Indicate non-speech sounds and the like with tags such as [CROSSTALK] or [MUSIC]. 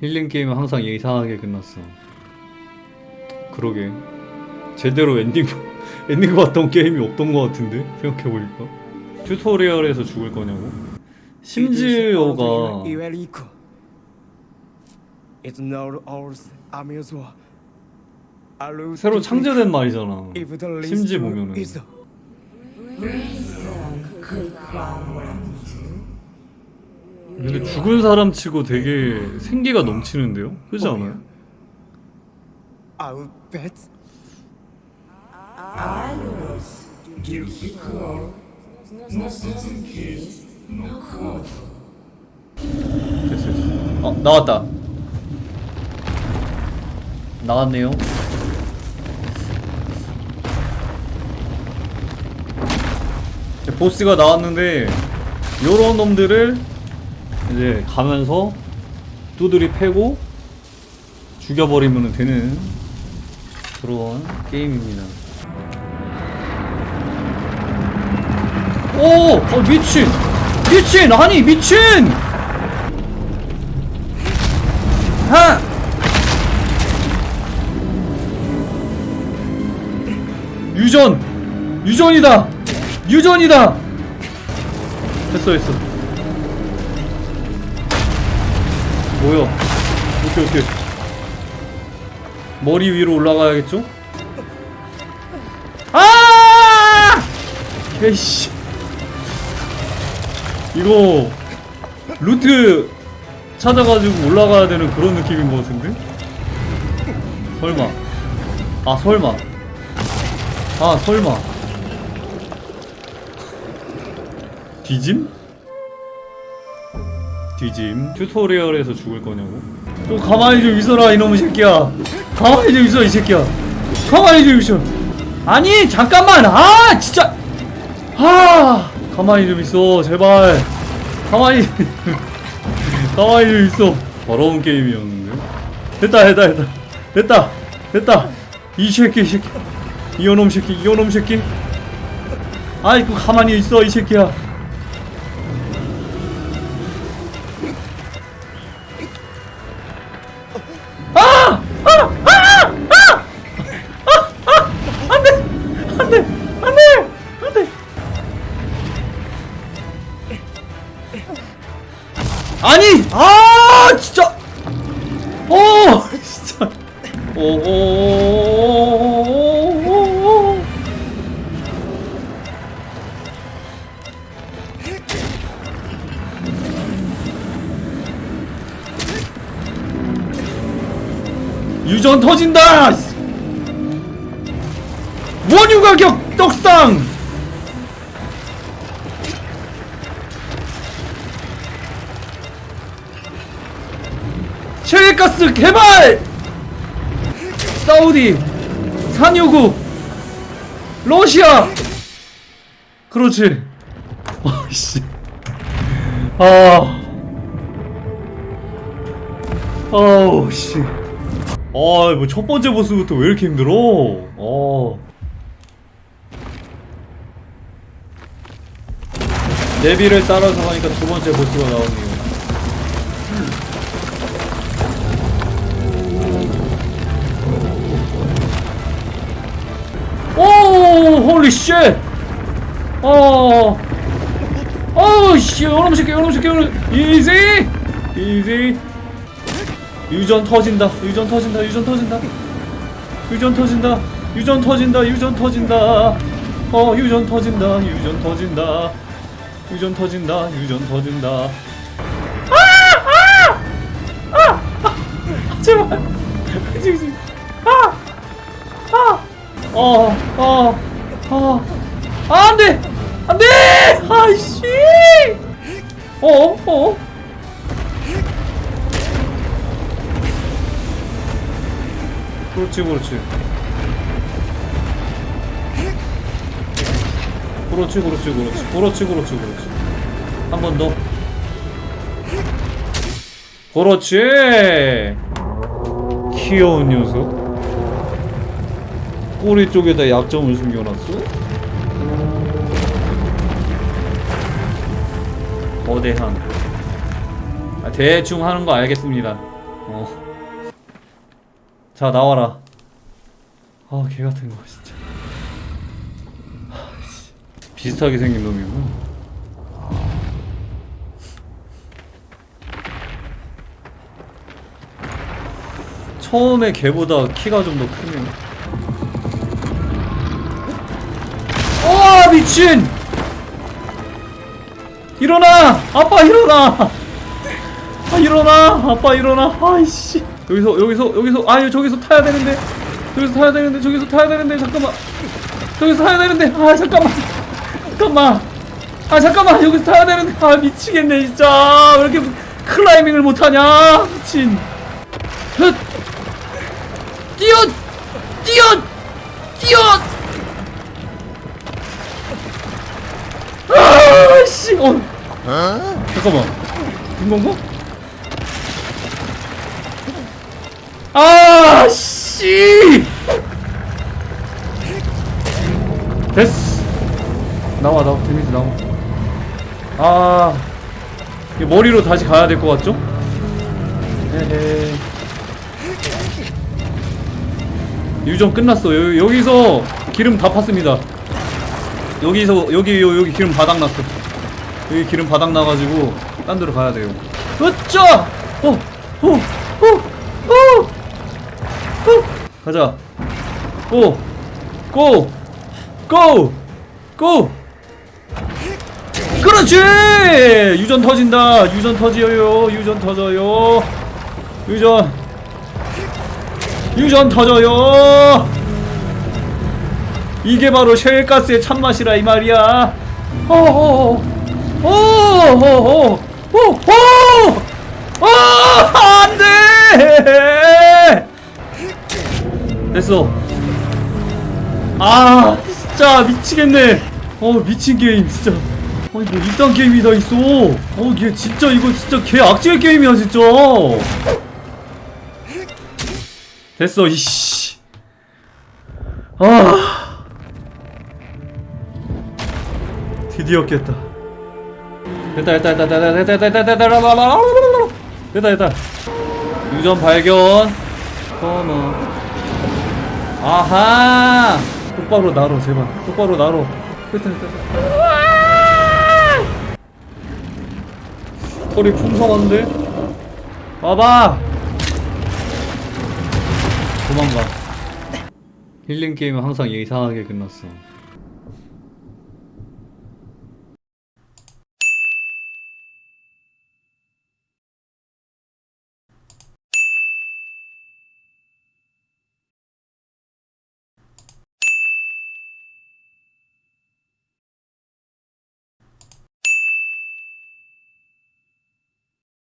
힐링 게임은 항상 이상하게 끝났어. 그러게. 제대로 엔딩 엔딩 봤던 게임이 없던 것 같은데 생각해 보니까. 튜토리얼에서 죽을 거냐고? 심지어가 새로 창제된 말이잖아. 심지 보면은. 근데 죽은 사람 치고 되게 생기가 넘치는데요? 그렇지 않아요? I'll bet 됐어 됐어. 어 나왔다. 나왔네요. 이제 보스가 나왔는데 요런 놈들을 이제 가면서 두드리 패고 죽여버리면 되는 그런 게임입니다 오! 어, 미친! 미친! 아니 미친! 하! 유전! 유전이다! 유전이다! 됐어 됐어 뭐야 오케이 오케이 머리 위로 올라가야겠죠? 아! 에이씨 이거 루트 찾아가지고 올라가야 되는 그런 느낌인 것 같은데? 설마 아 설마 아 설마 뒤짐? 뒤짐. 튜토리얼에서 죽을 거냐고? 좀 가만히 좀 있어라 이놈의 새끼야. 가만히 좀 있어 이 새끼야. 가만히 좀 있어. 아니 잠깐만. 아 진짜. 아 가만히 좀 있어 제발. 가만히. [LAUGHS] 가만히 좀 있어. 더러운 게임이었는데? 됐다 됐다 됐다. 됐다 됐다. 이 새끼 이 새끼. 이놈 새끼 이놈 새끼. 아이고 가만히 있어 이 새끼야 아니! 아 진짜! 어 [LAUGHS] 진짜. 오오오오오오오 유전 터진다! 원유 가격 떡상 셰일가스 개발! 사우디, 산유국, 러시아! 그렇지. 아씨. 아. 아우, 씨. 아, 뭐 첫 번째 보스부터 왜 이렇게 힘들어? 어. 내비를 따라서 가니까 두 번째 보스가 나오네요. 홀리 쉣! 어, 어우, 씨, 이놈 새끼, 이놈 새끼, 이놈, 이지! 이지! 유전 터진다, 유전 터진다, 유전 터진다. 유전 터진다, 유전 터진다, 유전 터진다. 어, 유전 터진다, 유전 터진다. 유전 터진다, 유전 터진다. 아! 아! 아! 아! 제발! 지금, 지금. 아! 아! 어, 어, 어, 아, 안 돼! 안 돼! 아이씨! 어, 어? 그렇지, 그렇지. 그렇지, 그렇지, 그렇지. 그렇지, 그렇지, 그렇지. 한 번 더. 그렇지! 귀여운 녀석. 꼬리 쪽에다 약점을 숨겨놨어? 거대한 아, 대충 하는 거 알겠습니다 어. 자 나와라. 아 개 같은 거 진짜. 아, 씨. 비슷하게 생긴 놈이고. 처음에 걔보다 키가 좀 더 크네요. 와 미친! 일어나! 아빠 일어나! 아 일어나! 아빠 일어나! 아이씨! 여기서 여기서 여기서 아유 저기서 타야 되는데 저기서 타야 되는데 저기서 타야 되는데 잠깐만 저기서 타야 되는데 아 잠깐만 잠깐만 아 잠깐만 여기서 타야 되는데 아 미치겠네 진짜 왜 이렇게 클라이밍을 못하냐 미친 헛! 뛰어! 뛰어! 뛰어! 씨 어? 잠깐만. 된 건가? 아 씨! 됐어. 나와 나와. 데미지 나와. 아이 머리로 다시 가야 될 것 같죠? 헤헤. 유전 끝났어. 요, 여기서 기름 다 팠습니다. 여기서 여기 요, 여기 기름 바닥 났어 여기 기름 바닥 나가지고 딴 데로 가야 돼요 으짜 어! 어! 어! 어! 어! 가자 고! 고! 고! 고! 그렇지! 유전 터진다 유전 터져요 유전 터져요 유전 유전 터져요 이게 바로 셰일가스의 참맛이라 이 말이야 어어어 어어 안돼. 됐어. 아 진짜 미치겠네. 어 미친 게임 진짜. 아니 뭐 이딴 게임이 다 있어. 어얘 진짜 이거 진짜 개 악질 게임이야 진짜. 됐어 이씨. 아. 드디어 깼다 됐다 됐다 됐다 됐다 됐다 됐다 됐다 됐다 됐다 됐다 유전 발견 컴온 아하 똑바로 나로 제발 똑바로 나로 됐다 됐다 됐다 털이 풍성한데 봐봐 도망가 힐링 게임은 항상 이상하게 끝났어